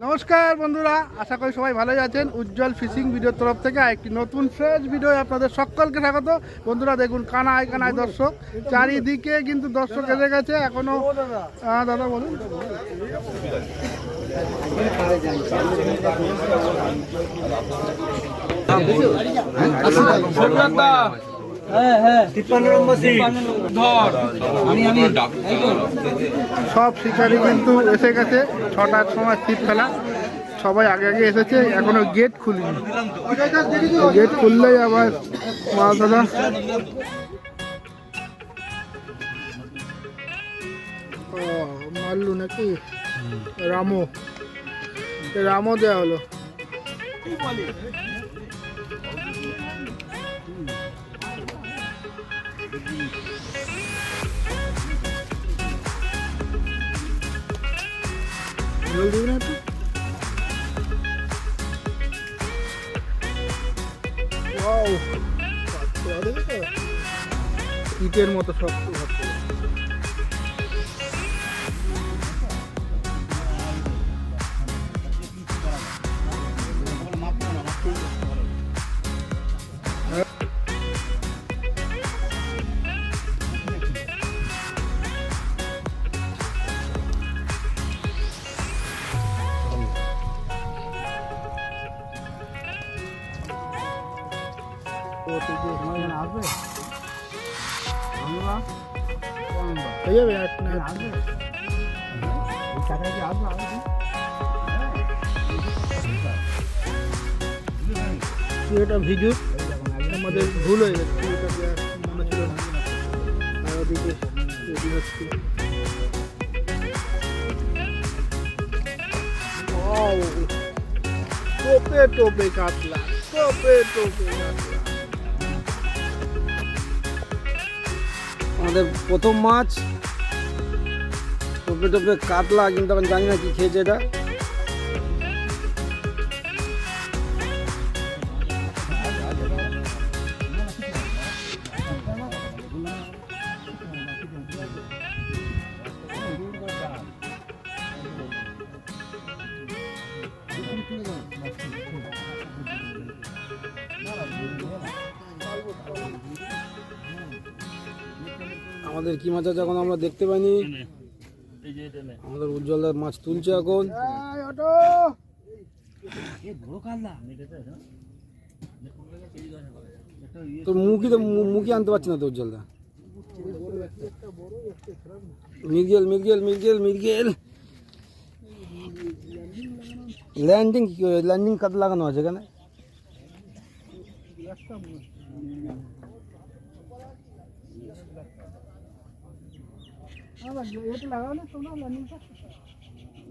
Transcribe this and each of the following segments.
নমস্কার বন্ধুরা আশা করি সবাই ভালোই আছেন। উজ্জ্বল ফিশিং ভিডিওর তরফ থেকে একটি নতুন ফ্রেশ ভিডিও আপনাদের সকলকে স্বাগত। বন্ধুরা দেখুন কানায় কানায় দর্শক। চারিদিকে কিন্তু দর্শক এসে গেছে এখনও দাদা বলুন। সব শিকারি কিন্তু এসে গেছে। ছটার সময় ছিপ ফেলা। সবাই আগে আগে এসেছে। এখনও গেট খুলিনি। গেট খুললেই আবার মা দাদা। ও, মারলু নাকি? রামো। রামও দেওয়া হলো। জল দিবি না একটু? Wow! কাঁকড়া দেখেছ? ইটের মতো শক্ত শক্ত হয়ে যাবে এক না এটা ভিজু আমাদের ভুল হয়ে গেছে এটা দেওয়ার মনে ছিল না আর ওদিকে রেডি হচ্ছে Wow! টোপে টোপে কাতলা টোপে টোপে কাতলা আমাদের প্রথম মাছ। টোপে টোপে কাতলা কিন্তু আমি জানি না কি খেয়েছে এটা। আমাদের কি মাছ আছে এখন আমরা দেখতে পাইনি। আমাদের উজ্জ্বলদার মাছ তুলছে এখন। এই অটো তোর মুখই তো মু- মুখই আনতে পারছি না তো উজ্জ্বলদা। মির্গেল মির্গেল মির্গেল মির্গেল। ল্যান্ডিং ল্যান্ডিং কাট লাগানো আছে এখানে? আবার এটা লাগাও না তোমরা ল্যান্ডিংটা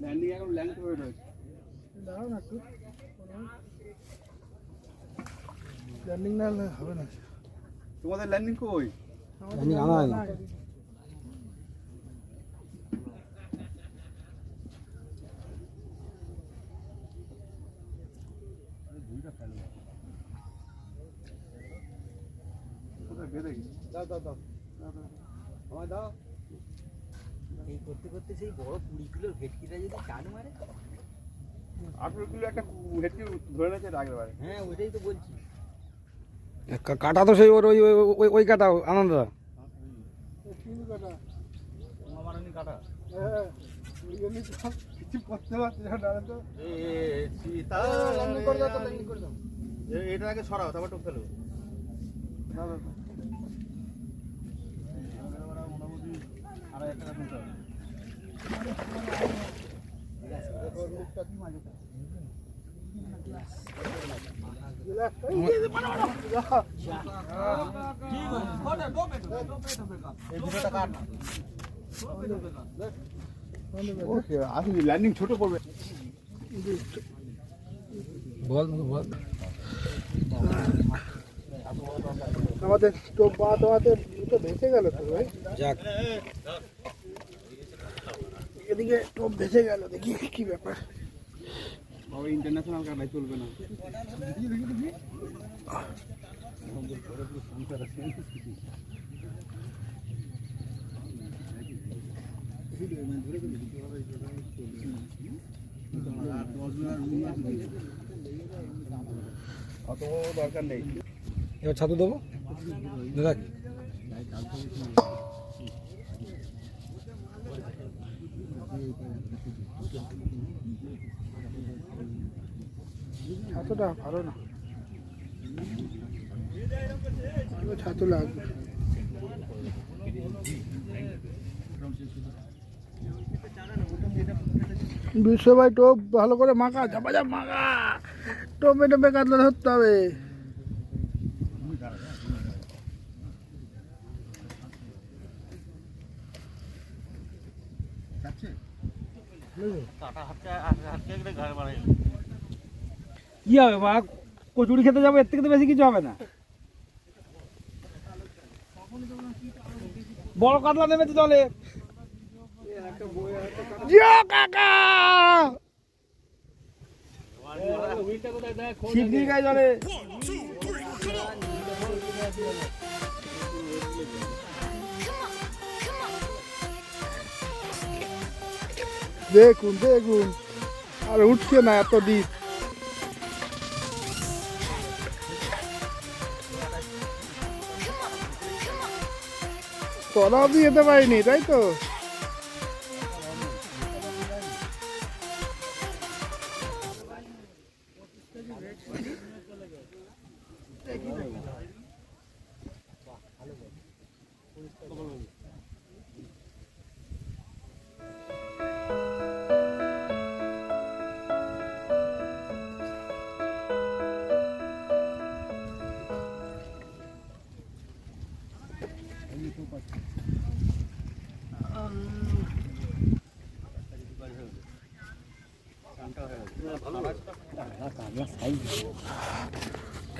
ল্যান্ডিং এখন ল্যান্ড করে রয়েছে লাগাও না একটু ল্যান্ডিং না হলে হবে না তোমাদের ল্যান্ডিং কই ল্যান্ডিং আনা হয় না কোথায় বেঁধে গেছে দাও দাও দাও আমায় দাও এই করতে করতে সেই বড় কুড়ি কিলোর ভেটকিটা যদি টান মারে? আঠেরো কিলো একটা হেডকে ধরে নিয়েছে আগের বারে হ্যাঁ ওইটাই তো বলছি। কা- কাটা তো সেই ওর ওই ওই- ওই কাটা আনন্দদা হ্যাঁ ওই জন্যই তো কিছু করতে পারছি না তো এটা আগে সরাও তারপর টোপ ফেলো। না না না আড়াই হাজার টাকা তুলতে হবে এই দুটোটা কাট ওকে আসলে ল্যান্ডিং ছোট করবে বল বল আমাদের টোপ বাঁধ বাঁধে তো ভেসে গেল তো ভাই। যাক। এদিকে টোপ ভেসে গেল দেখি কি ব্যাপার। বাবা ইন্টারন্যাশনাল কাটাই চলবে না। অত দরকার নেই এবার ছাতু দেবো? দেখ। ছাতুটা ভালো না। ছাতু লাগবে। টোপ ভালো করে মাখা, চাপা, চাপ, মাখা। টোপে টোপে কাতলা ধরতে হবে। কি হবে, মা? কচুরি খেতে যাব, এর থেকে তো বেশি কিছু হবে না। বড় কাতলা নেমেছে জলে। জিও কাকা! জলে। দেখুন দেখুন। আর উঠছে না এত ডিপ তলা অব্দি যেতে পারিনি তাই তো?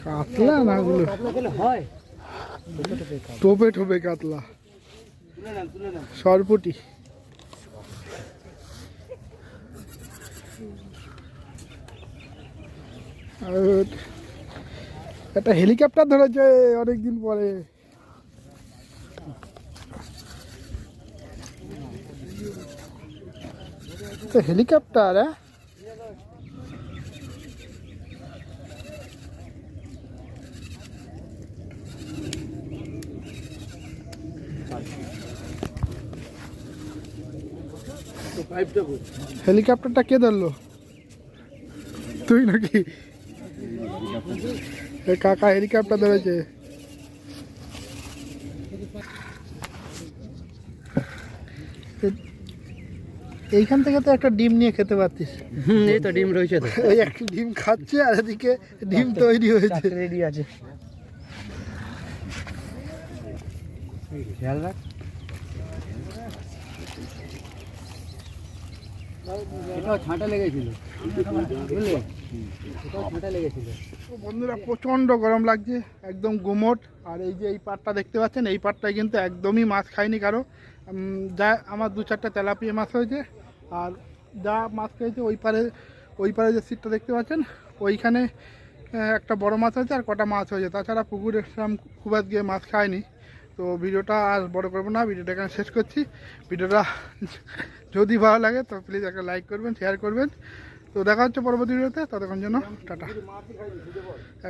কাতলা না গুলো টোপে টোপে কাতলা। সরপুটি। আর একটা হেলিকপ্টার ধরেছে অনেকদিন পরে। তো হেলিকপ্টার হ্যাঁ হেলিকপ্টারটা কে ধরলো তুই নাকি এ কাকা হেলিকপ্টার ধরেছে এইখান থেকে তো একটা ডিম নিয়ে খেতে পারতিস। হুম এই তো ডিম রয়েছে তো। ওই একটা ডিম খাচ্ছে আর এদিকে ডিম তৈরি হয়েছে। রেডি আছে। খেয়াল রাখ। এটাও ছাঁটা লেগেছিল। বুঝলি? এটাও ছাঁটা লেগেছিল। তো বন্ধুরা প্রচণ্ড গরম লাগছে একদম গুমোট। আর এই যে এই পাটটা দেখতে পাচ্ছেন এই পাটটায় কিন্তু একদমই মাছ খায়নি কারও। যা আমার দু চারটা তেলাপিয়া মাছ হয়েছে। আর যা মাছ খেয়েছে, ওই পারে ওই পারে যে সিটটা দেখতে পাচ্ছেন, ওইখানে একটা বড় মাছ হয়েছে আর কটা মাছ হয়েছে। তাছাড়া পুকুরে সেরকম খুব আজ গিয়ে মাছ খায়নি তো ভিডিওটা আর বড় করব না, ভিডিওটা এখানে শেষ করছি। ভিডিওটা যদি ভালো লাগে, তো প্লিজ একটা লাইক করবেন শেয়ার করবেন। তো দেখা হচ্ছে পরবর্তী ভিডিওতে ততক্ষণ জন্য টাটা।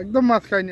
একদম মাছ খাইনি।